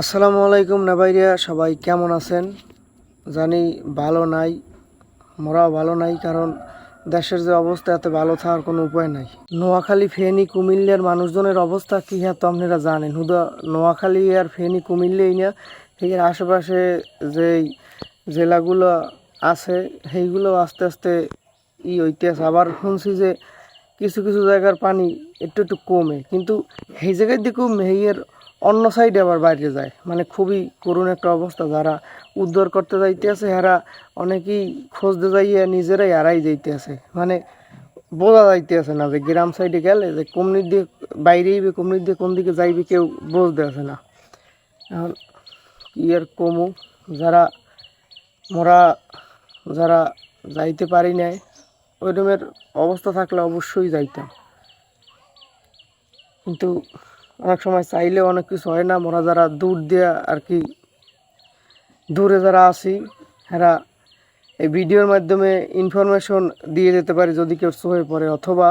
আসসালামু আলাইকুম নাবাইরিয়া, সবাই কেমন আছেন? জানি ভালো নাই, মরাও ভালো নাই, কারণ দেশের যে অবস্থা, এত ভালো থাকার কোনো উপায় নাই। নোয়াখালী, ফেনী, কুমিল্লার মানুষজনের অবস্থা কী হ্যাঁ তো আপনারা জানেন। হুদা, নোয়াখালী আর ফেনী, কুমিল্লেই না এর আশেপাশে যেই জেলাগুলো আছে, সেইগুলো আস্তে আস্তে ই আছে আবার শুনছি যে কিছু কিছু জায়গার পানি একটু একটু কমে। কিন্তু সেই জায়গায় দিয়ে কমে এর অন্য সাইডে আবার বাইরে যায়। মানে খুবই করুণ একটা অবস্থা। যারা উদ্ধার করতে যাইতে আছে, এরা অনেকেই খোঁজতে যাইয়া নিজেরাই হারাই যাইতে আছে। মানে বোঝা যাইতে আছে না যে গ্রাম সাইডে গেলে যে কমনির দিয়ে বাইরে আইবে কমনির দিয়ে কোন দিকে যাইবে কেউ বুঝতে আছে না। এখন কি আর কমু? যারা মোরা, যারা যাইতে পারি নাই, ওই রকমের অবস্থা থাকলে অবশ্যই যাইতাম। কিন্তু অনেক সময় চাইলে অনেক কিছু হয় না। মোরা যারা দূর দিয়ে আর কি দূরে যারা আছি, এরা এই ভিডিওর মাধ্যমে ইনফরমেশন দিয়ে যেতে পারি যদি কেউ হয়ে পড়ে। অথবা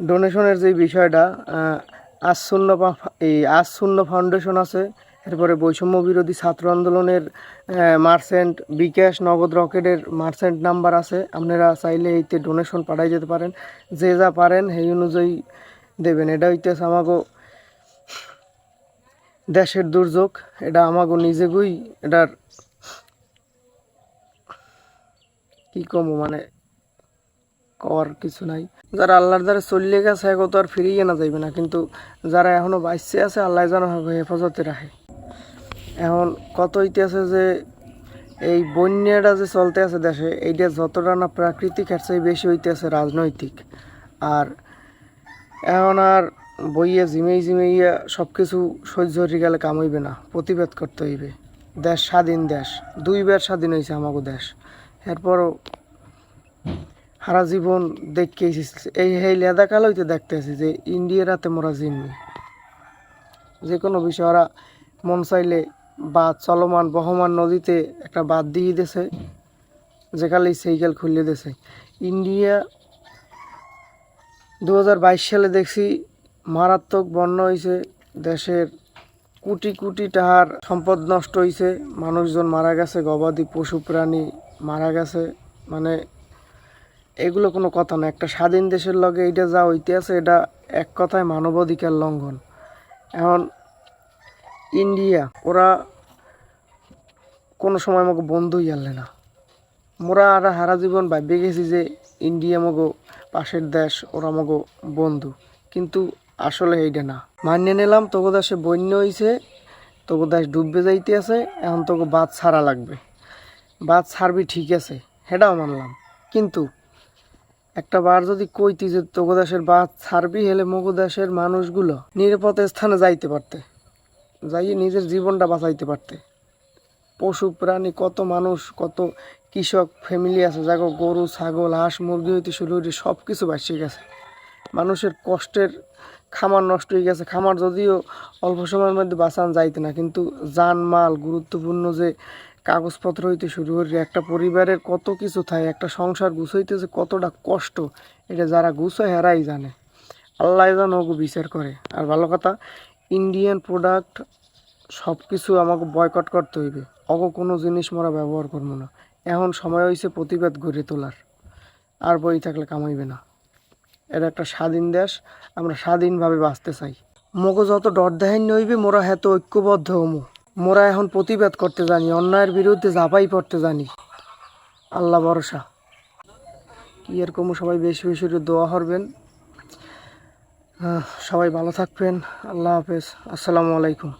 ডোনেশনের যে বিষয়টা আজ শূন্য এই আজ শূন্য ফাউন্ডেশন আছে। এরপরে বৈষম্য বিরোধী ছাত্র আন্দোলনের মার্চেন্ট বিকাশ, নগদ রকেটের মার্চেন্ট নাম্বার আছে। আপনারা চাইলে এইতে ডোনেশন পাঠাই যেতে পারেন। যে যা পারেন, সেই অনুযায়ী দেবেন। এটা হইতেছে আমাগো দেশের দুর্যোগ। এটা আমাগো নিজেগুই এটার কি কম মানে কর কিছু নাই। যারা আল্লাহর দ্বারা চলিয়ে গেছে এখন তো আর ফিরিয়ে না যাইবে না। কিন্তু যারা এখনও বাইসে আছে, আল্লাহ যেন হেফাজতে রাখে। এখন কত হইতেছে যে এই বন্যাটা যে চলতে আছে দেশে, এইটা যতটা না প্রাকৃতিক, এর চেয়ে বেশি হইতেছে রাজনৈতিক। আর এখন আর বইয়ে জিমেই জিমেইয়া সব কিছু সহ্য হয়ে গেলে কাম হইবে না, প্রতিবাদ করতে হইবে। দেশ স্বাধীন দেশ দুই দুইবার স্বাধীন হয়েছে আমাকে দেশ। এরপরও সারা জীবন দেখে এসেছি, এই এই লেদা কাল হইতে দেখতে আছি যে ইন্ডিয়ার হাতে মোরা জিম্মি যে কোনো বিষয় ওরা মন চাইলে বাদ চলমান বহমান নদীতে একটা বাদ দিয়ে দিয়েছে যেখানেই সেইকেল খুলে দিয়েছে ইন্ডিয়া দু হাজার বাইশ সালে দেখছি মারাত্মক বন্যা হয়েছে দেশের কোটি কোটি টাকার সম্পদ নষ্ট হয়েছে মানুষজন মারা গেছে, গবাদি পশু প্রাণী মারা গেছে। মানে এগুলো কোনো কথা না একটা স্বাধীন দেশের লগে এটা যা হইতে আছে, এটা এক কথায় মানবাধিকার লঙ্ঘন। এখন ইন্ডিয়া, ওরা কোনো সময় আমাকে বন্ধুই আনলে না। মোরা আর হারা জীবন ভাববে গেছি যে ইন্ডিয়া মগো, পাশের দেশ, ওরা মগো বন্ধু। কিন্তু আসলে এইটা না। মানিয়ে নিলাম তোগো দেশে বন্যা হয়েছে তোগো দেশ ডুববে যাইতে আছে, এখন তোকে বাদ ছাড়া লাগবে। বাদ ছাড়বি ঠিক আছে, সেটাও মানলাম। কিন্তু একটা বার যদি কইতি যে তোগো দেশের বাদ ছাড়বি, হলে মগো দেশের মানুষগুলো নিরাপদ স্থানে যাইতে পারতে। যাইয়ে নিজের জীবনটা বাঁচাইতে পারতে। পশু, প্রাণী, কত মানুষ, কত কৃষক ফ্যামিলি আছে, যাগো, গরু, ছাগল, হাঁস, মুরগি হইতে শুরু হইতে সব কিছু বাঁচিয়ে গেছে। মানুষের কষ্টের খামার নষ্ট হয়ে গেছে। খামার যদিও অল্প সময়ের মধ্যে বাঁচান যাইতে না, কিন্তু যান মাল গুরুত্বপূর্ণ যে কাগজপত্র হইতে শুরু করি একটা পরিবারের কত কিছু থাকে, একটা সংসার গুছাইতে যে কতটা কষ্ট, এটা যারা গুছায় হেরাই জানে। আল্লাহ যেন ওগো বিচার করে। আর ভালো কথা ইন্ডিয়ান প্রোডাক্ট সব কিছু আমাকে বয়কট করতে হইবে। অগ কোনো জিনিস মোরা ব্যবহার করব না। এখন সময় হয়েছে প্রতিবাদ গড়ে তোলার। আর বই থাকলে কামাইবে না। এটা একটা স্বাধীন দেশ, আমরা স্বাধীনভাবে বাঁচতে চাই। মগো যত ডর দেখাই হইবে, মোরা হেত ঐক্যবদ্ধ হমু। মোরা এখন প্রতিবাদ করতে জানি, অন্যায়ের বিরুদ্ধে ঝাঁপাই পড়তে জানি। আল্লাহ ভরসা। কি এরকম সবাই বেশি বেশি দোয়া করবেন। সবাই ভালো থাকবেন। আল্লাহ হাফেজ। আসসালামু আলাইকুম।